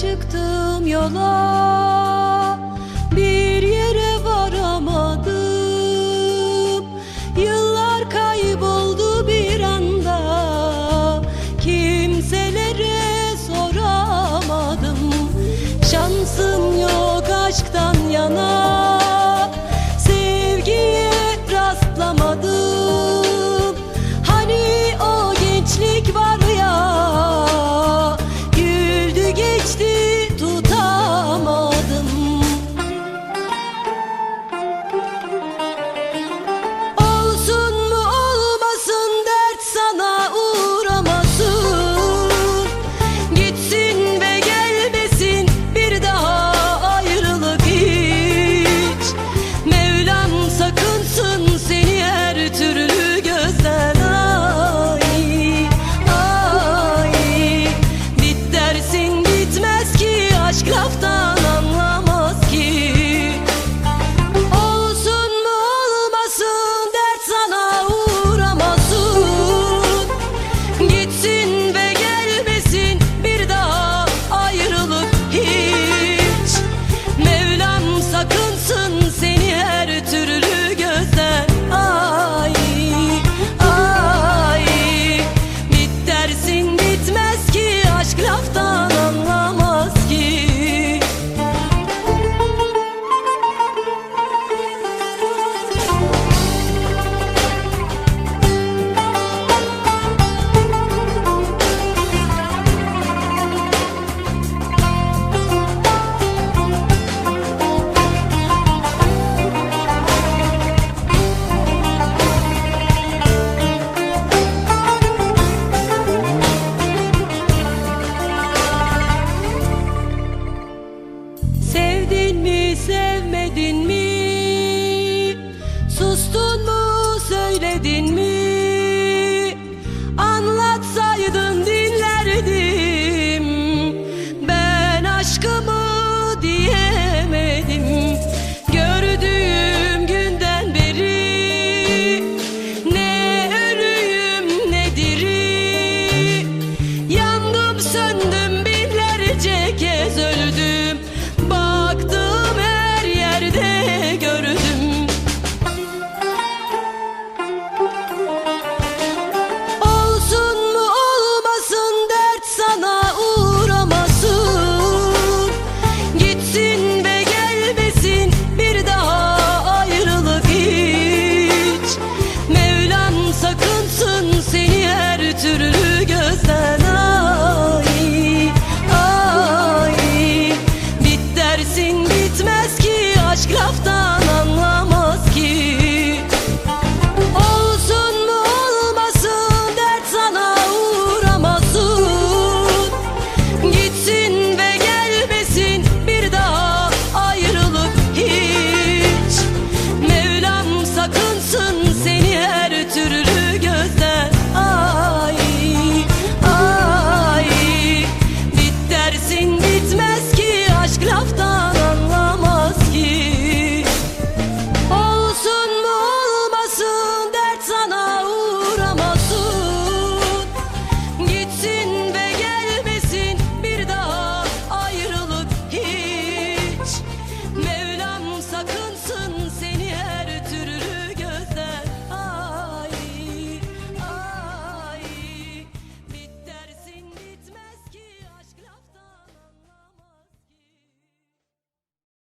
çıktım yola. Bir yere varamadım. Yıllar kayboldu bir anda. Kimselere soramadım. Şansım yok aşktan yana. Love